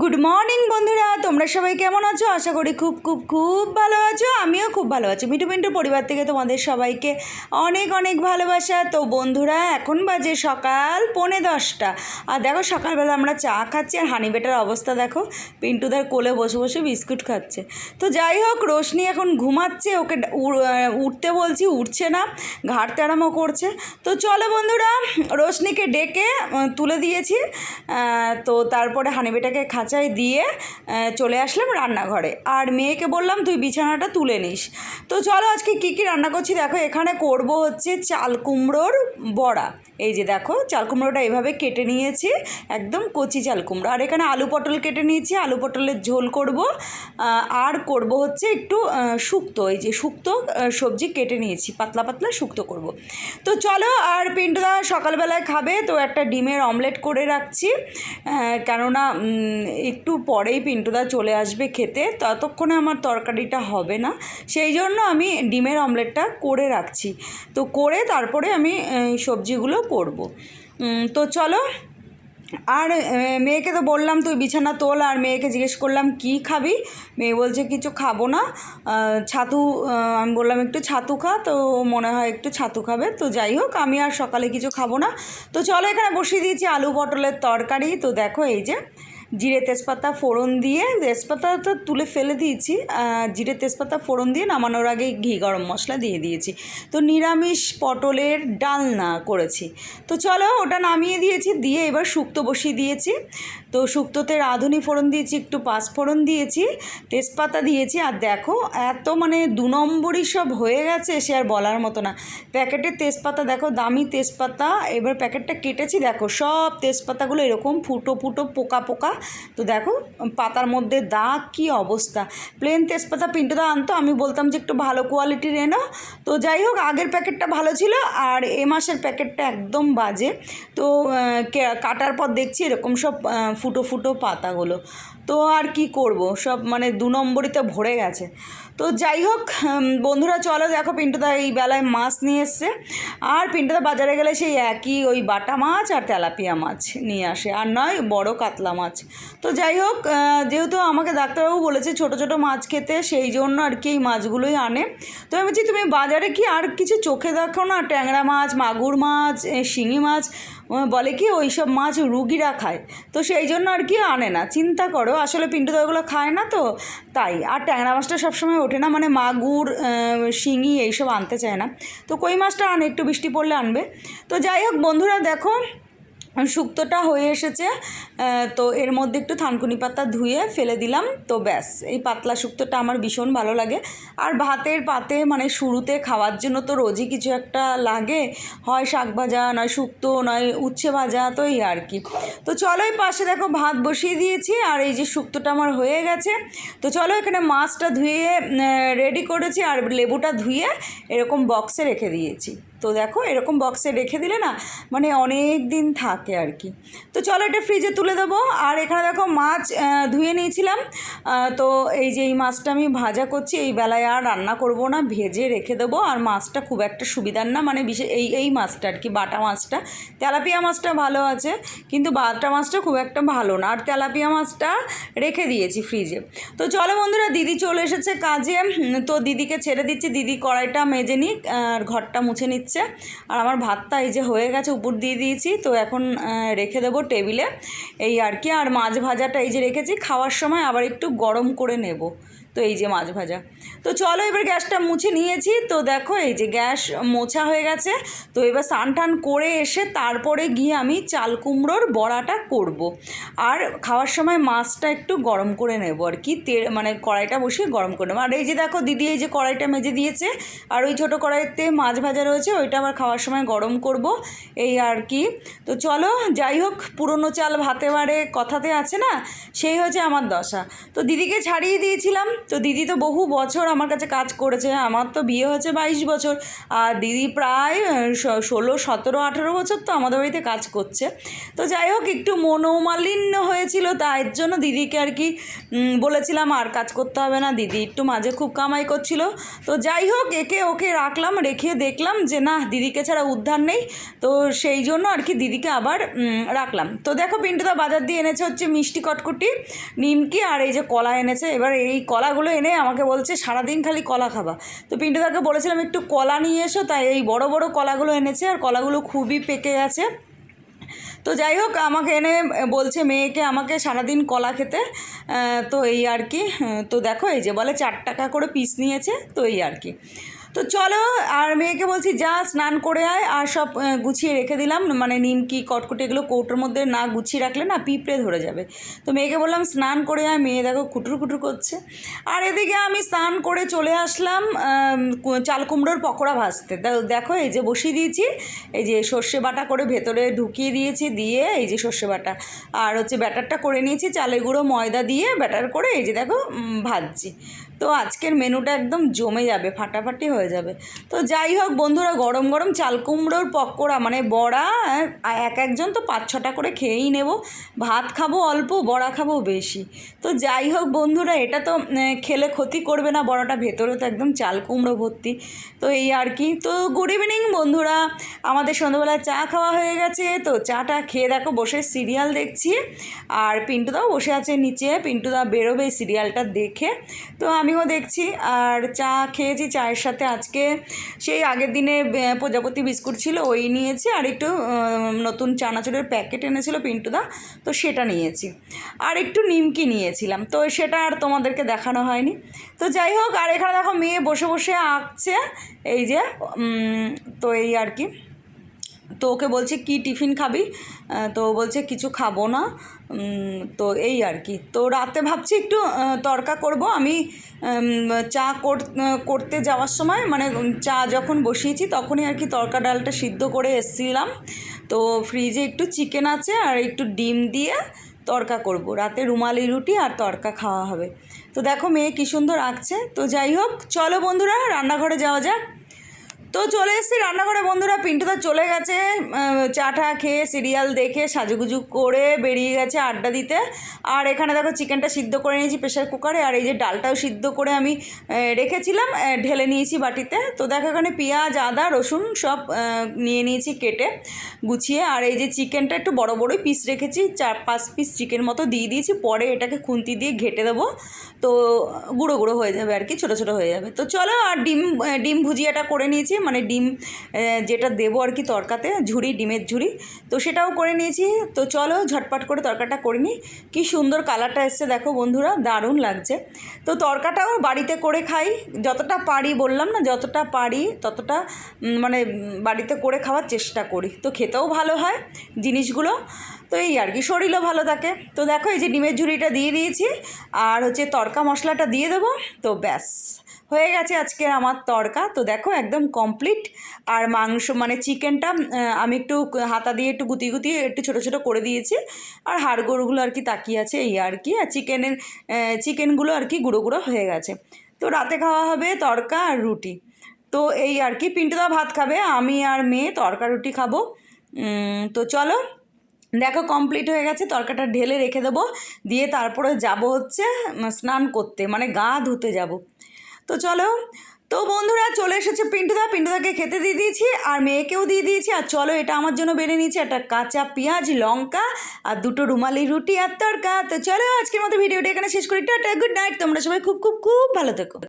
Good morning বন্ধুরা। তোমরা সবাই কেমন আছো? আশা করি খুব খুব খুব ভালো আছো। আমিও খুব ভালো আছি। মিঠু, মিন্টু পরিবার থেকে তোমাদের সবাইকে অনেক অনেক ভালোবাসা। তো বন্ধুরা, এখন বাজে সকাল পৌনে দশটা। আর দেখো, সকালবেলা আমরা চা খাচ্ছি আর হানি বেটার অবস্থা দেখো। পিন্টুদার কোলে বসে বসে বিস্কুট খাচ্ছে। তো যাই হোক, রোশনি এখন ঘুমাচ্ছে। ওকে উঠতে বলছি, উঠছে না। ঘাট তেড়ামো করছে। তো চলো বন্ধুরা, রোশনিকে ডেকে তুলে দিয়েছি। তো তারপরে হানিবেটাকে খাঁচায় দিয়ে চলে আসলাম রান্নাঘরে। আর মেয়েকে বললাম, তুই বিছানাটা তুলে নিস। তো চলো আজকে কী কী রান্না করছি? দেখো, এখানে করব হচ্ছে চাল কুমড়োর বড়া। এই যে দেখো, চাল কুমড়োটা এভাবে কেটে নিয়েছি, একদম কচি চাল কুমড়ো। আর এখানে আলু পটল কেটে নিয়েছি, আলু পটলের ঝোল করব। আর করব হচ্ছে একটু শুক্তো। এই যে শুক্তো সবজি কেটে নিয়েছি, পাতলা পাতলা শুক্তো করব। তো চলো, আর পিন্টুদা সকালবেলায় খাবে, তো একটা ডিমের অমলেট করে রাখছি। কেননা একটু পরেই পিন্টুদা চলে আসবে খেতে, ততক্ষণে আমার তরকারিটা হবে না। সেই জন্য আমি ডিমের অমলেটটা করে রাখছি। তো করে তারপরে আমি সবজিগুলো করব। তো চলো। আর মেয়েকে তো বললাম তুই বিছানা তোল, আর মেয়েকে জিজ্ঞেস করলাম, কি খাবি? মেয়ে বলছে, কিছু খাব না। ছাতু আমি বললাম, একটু ছাতু খা। তো মনে হয় একটু ছাতু খাবে। তো যাই হোক, আমি আর সকালে কিছু খাব না। তো চলো, এখানে বসিয়ে দিয়েছি আলু পটলের তরকারি। তো দেখো, এই যে জিরে তেজপাতা ফোড়ন দিয়ে তেজপাতা তো তুলে ফেলে দিয়েছি জিরে তেজপাতা ফোড়ন দিয়ে নামানোর আগে ঘি গরম মশলা দিয়ে দিয়েছি। তো নিরামিষ পটলের ডালনা করেছি। তো চলো ওটা নামিয়ে দিয়েছি, দিয়ে এবার শুক্তো বসিয়ে দিয়েছি। তো শুক্তোতে রাঁধুনি ফোড়ন দিয়েছি, একটু পাঁচফোড়ন দিয়েছি, তেজপাতা দিয়েছি, আর দেখো এত মানে দু নম্বরই সব হয়ে গেছে, সে আর বলার মতো না। প্যাকেটের তেজপাতা দেখো, দামি তেজপাতা, এবার প্যাকেটটা কেটেছি, দেখো সব তেজপাতাগুলো এরকম ফুটো ফুটো পোকা পোকা তো দেখো, পাতার মধ্যে দাগ কি অবস্থা? প্লেন তেজপাতা পিন্টুদা আনতো আমি বলতাম যে একটু ভালো কোয়ালিটির এনো। তো যাই হোক, আগের প্যাকেটটা ভালো ছিল আর এ মাসের প্যাকেটটা একদম বাজে। তো কাটার পর দেখছি এরকম সব ফুটো ফুটো পাতাগুলো। তো আর কি করব? সব মানে দু নম্বরিতে ভরে গেছে। তো যাই হোক বন্ধুরা চলো দেখো, পিন্টুদা এই বেলায় মাছ নিয়ে এসছে। আর পিন্টুদা বাজারে গেলে সেই একই ওই বাটা মাছ আর তেলাপিয়া মাছ নিয়ে আসে। আর নয়, বড় কাতলা মাছ। তো যাই হোক যেহেতু আমাকে ডাক্তারবাবু বলেছে ছোট ছোট মাছ খেতে, সেই জন্য আর কি এই মাছগুলোই আনে। তো আমি বলছি তুমি বাজারে কি আর কিছু চোখে দেখো না? ট্যাংরা মাছ, মাগুর মাছ শিঙি মাছ বলে কি ওই সব মাছ রুগীরা খায়। তো সেই জন্য আর কি আনে না, চিন্তা করো। আসলে পিন্টু তো ওগুলো খায় না তো, তাই। আর ট্যাংরা মাছটা সবসময় ওঠে না মানে মাগুর শিঙি এইসব আনতে চায় না। তো কই মাছটা আনে? একটু বৃষ্টি পড়লে আনবে। তো যাই হোক, বন্ধুরা দেখো শুক্তোটা হয়ে এসেছে তো এর মধ্যে একটু থানকুনি পাতা ধুয়ে ফেলে দিলাম, তো ব্যাস, এই পাতলা শুক্তোটা আমার ভীষণ ভালো লাগে। আর ভাতের পাতে মানে শুরুতে খাওয়ার জন্য তো রোজই কিছু একটা লাগে, হয় শাক ভাজা, নয় শুক্তো, নয় উচ্ছে ভাজা, তো এই আর কি। তো চলো এই পাশে দেখো ভাত বসিয়ে দিয়েছি, আর এই যে শুক্তোটা আমার হয়ে গেছে। তো চলো এখানে মাছটা ধুয়ে রেডি করেছি, আর লেবুটা ধুয়ে এরকম বক্সে রেখে দিয়েছি। তো দেখো, এরকম বক্সে রেখে দিলে না মানে অনেক দিন থাকে আর কি। তো চলো এটা ফ্রিজে তুলে দেবো। আর এখানে দেখো মাছ ধুয়ে নিয়েছিলাম। তো এই যে এই মাছটা আমি ভাজা করছি, এই বেলায় আর রান্না করব না, ভেজে রেখে দেবো। আর মাছটা খুব একটা সুবিধার না মানে বিশেষ এই এই মাছটা আর কি, বাটা মাছটা। তেলাপিয়া মাছটা ভালো আছে, কিন্তু বাটা মাছটা খুব একটা ভালো না। আর তেলাপিয়া মাছটা রেখে দিয়েছি ফ্রিজে তো চলো বন্ধুরা, দিদি চলে এসেছে কাজে। তো দিদিকে ছেড়ে দিচ্ছি, দিদি কড়াইটা মেজে নিক, আর ঘরটা মুছে নিচ্ছে। আর আমার ভাতটা এই যে হয়ে গেছে, উপর দিয়ে দিয়েছি। তো এখন রেখে দেবো টেবিলে। এই আর কি, আর মাছ ভাজাটা এই যে রেখেছি, খাওয়ার সময় আবার একটু গরম করে নেব। তো এই যে মাছ ভাজা। তো চলো এবার গ্যাসটা মুছে নিয়েছি। তো দেখো এই যে গ্যাস মোছা হয়ে গেছে। তো এবার স্নান টান করে এসে তারপরে গিয়ে আমি চাল কুমড়োর বড়াটা করব। আর খাওয়ার সময় মাছটা একটু গরম করে নেব আর কি। তে মানে কড়াইটা বসিয়ে গরম করে নেব। আর এই যে দেখো দিদি এই যে কড়াইটা মেজে দিয়েছে। আর ওই ছোটো কড়াইতে মাছ ভাজা রয়েছে, ওইটা আবার খাওয়ার সময় গরম করব। এই আর কি। তো চলো যাই হোক, পুরনো চাল ভাতে বাড়ে কথাতে আছে না? সেই হচ্ছে আমার দশা। তো দিদিকে ছাড়িয়ে দিয়েছিলাম। তো দিদি তো বহু বছর আমার কাছে কাজ করেছে, আমার তো বিয়ে হয়েছে বাইশ বছর। আর দিদি প্রায় ষোলো, সতেরো, আঠেরো বছর তো আমাদের বাড়িতে কাজ করছে। তো যাই হোক, একটু মনোমালিন্য হয়েছিল, তাই জন্য দিদিকে আর কি বলেছিলাম আর কাজ করতে হবে না, দিদি একটু মাঝে খুব কামাই করছিল। তো যাই হোক, একে ওকে রাখলাম, রেখে দেখলাম যে না, দিদিকে ছাড়া উদ্ধার নেই। তো সেই জন্য আর কি দিদিকে আবার রাখলাম। তো দেখো, পিন্টুদা বাজার দিয়ে এনেছে হচ্ছে মিষ্টি কটকুটি, নিমকি আর এই যে কলা এনেছে। এবার এই কলাগুলো এনে আমাকে বলছে, সারাদিন খালি কলা খাবা। তো পিন্টুদাকে বলেছিলাম, একটু কলা নিয়ে এসো। তাই এই বড় বড় কলাগুলো এনেছে, আর কলাগুলো খুবই পেকে গেছে। তো যাই হোক, আমাকে এনে বলছে মেয়েকে আমাকে সারাদিন কলা খেতে তো এই আর কি। তো দেখো, এই যে বলে, চার টাকা করে পিস নিয়েছে, তো এই আর কি। তো চলো, আর মেয়েকে বলছি, যা, স্নান করে আয়। আর সব গুছিয়ে রেখে দিলাম। মানে নিমকি, কটকটি এগুলো কৌটোর মধ্যে না গুছিয়ে রাখলে না পিঁপড়ে ধরে যাবে। তো মেয়েকে বললাম, স্নান করে আয়। মেয়ে দেখো কুটুর কুটুর করছে। আর এদিকে আমি স্নান করে চলে আসলাম চাল কুমড়োর পকোড়া ভাজতে। দেখো, এই যে বসিয়ে দিয়েছি। এই যে সর্ষে বাটা করে ভেতরে ঢুকিয়ে দিয়েছি দিয়ে এই যে সর্ষে বাটা। আর হচ্ছে ব্যাটারটা করে নিয়েছি, চালের গুঁড়ো, ময়দা দিয়ে ব্যাটার করে এই যে দেখো ভাজছি। তো আজকের মেনুটা একদম জমে যাবে, ফাটাফাটি হয়ে যাবে। তো যাই হোক বন্ধুরা, গরম গরম চাল কুমড়োর পকোড়া মানে বড়া এক একজন তো পাঁচ ছটা করে খেয়েই নেব। ভাত খাব অল্প, বড়া খাব বেশি। তো যাই হোক বন্ধুরা, এটা তো খেলে ক্ষতি করবে না, বড়াটা ভেতরে তো একদম চাল কুমড়ো ভর্তি। তো এই আর কি। তো গুড ইভিনিং বন্ধুরা, আমাদের সন্ধ্যাবেলা চা খাওয়া হয়ে গেছে। তো চাটা খেয়ে দেখো, বসে সিরিয়াল দেখছি। আর পিন্টুদাও বসে আছে নিচে, পিন্টুদা বেরোবে সিরিয়ালটা দেখে। তো আমিও দেখছি, আর চা খেয়েছি চায়ের সাথে আজকে সেই আগের দিনে প্রজাপতি বিস্কুট ছিল, ওই নিয়েছি। আর একটু নতুন চানাচুরের প্যাকেট এনেছিল পিন্টুদা, তো সেটা নিয়েছি। আর একটু নিমকি নিয়েছিলাম, তো সেটা আর তোমাদেরকে দেখানো হয়নি। তো যাই হোক, আর এখানে দেখো মেয়ে বসে বসে আঁকছে, এই যে তো এই আর কি। তো ওকে বলছে, কি টিফিন খাবি? তো বলছে, কিছু খাব না। তো এই আর কি। তো রাতে ভাবছি একটু তড়কা করব। আমি চা কর- করতে যাওয়ার সময় মানে চা যখন বসিয়েছি, তখনই আর কি তড়কা ডালটা সিদ্ধ করে এসেছিলাম। তো ফ্রিজে একটু চিকেন আছে আর একটু ডিম দিয়ে তড়কা করব। রাতে রুমালি রুটি আর তড়কা খাওয়া হবে। তো দেখো মেয়ে কী সুন্দর আঁকছে। তো যাই হোক, চলো বন্ধুরা, রান্নাঘরে যাওয়া যাক। তো চলে এসেছি রান্নাঘরে। বন্ধুরা, পিন্টু পিন্টুদা চলে গেছে চা টা খেয়ে সিরিয়াল দেখে সাজুগুজু করে বেরিয়ে গেছে আড্ডা দিতে। আর এখানে দেখো চিকেনটা সিদ্ধ করে নিয়েছি প্রেশার কুকারে, আর এই যে ডালটাও সিদ্ধ করে আমি রেখেছিলাম ঢেলে নিয়েছি বাটিতে। তো দেখো এখানে পেঁয়াজ, আদা, রসুন সব নিয়ে নিয়েছি কেটে গুছিয়ে। আর এই যে চিকেনটা একটু বড় বড়ই পিস রেখেছি, চার, পাঁচ পিস চিকেন মতো দিয়ে দিয়েছি। পরে এটাকে খুন্তি দিয়ে ঘেটে দেবো। তো গুঁড়ো গুঁড়ো হয়ে যাবে আর কি, ছোটো ছোটো হয়ে যাবে। তো চলো আর ডিম ডিম ভুজিয়াটা করে নিয়েছি। মানে ডিম যেটা দেবো আর কি তরকাতে, ঝুড়ি, ডিমের ঝুড়ি। তো সেটাও করে নিয়েছি। তো চলো ঝটপট করে তরকাটা করে নিই। কী সুন্দর কালারটা এসছে, দেখো বন্ধুরা, দারুণ লাগছে। তো তরকাটাও বাড়িতে করে খাই। যতটা পারি বললাম না, যতটা পারি ততটা মানে বাড়িতে করে খাওয়ার চেষ্টা করি। তো খেতেও ভালো হয় জিনিসগুলো। তো এই আর কি, শরীরও ভালো থাকে। তো দেখো এই যে ডিমের ঝুড়িটা দিয়ে দিয়েছি, আর হচ্ছে তড়কা মশলাটা দিয়ে দেবো। তো ব্যাস, হয়ে গেছে আজকে আমার তড়কা তো দেখো একদম কমপ্লিট আর মাংস মানে চিকেনটা আমি একটু হাতা দিয়ে একটু গুতিয়ে গুতিয়ে একটু ছোটো ছোটো করে দিয়েছি। আর হাড়গোড়গুলো আর কি তাকিয়ে আছে, এই আর কি। আর চিকেনের চিকেনগুলো আর কি গুঁড়ো গুঁড়ো হয়ে গেছে। তো রাতে খাওয়া হবে তড়কা আর রুটি। তো এই আর কি, পিন্টুদা ভাত খাবে, আমি আর মেয়ে তড়কা রুটি খাব। তো চলো দেখো কমপ্লিট হয়ে গেছে। তরকাটা ঢেলে রেখে দেবো। দিয়ে তারপরে যাব হচ্ছে স্নান করতে মানে গা ধুতে যাব। তো চলো, তো বন্ধুরা চলে এসেছে পিন্টুদা। পিন্টুদাকে খেতে দিয়ে দিয়েছি, আর মেয়েকেও দিয়ে দিয়েছি। আর চলো, এটা আমার জন্য বেড়ে নিয়েছি একটা কাঁচা পেঁয়াজ, লঙ্কা, আর দুটো রুমালি রুটি আর তরকা। তো চলো, আজকের মতো ভিডিওটা এখানে শেষ করি। টাটা গুড নাইট তোমরা সবাই খুব খুব খুব ভালো থেকো।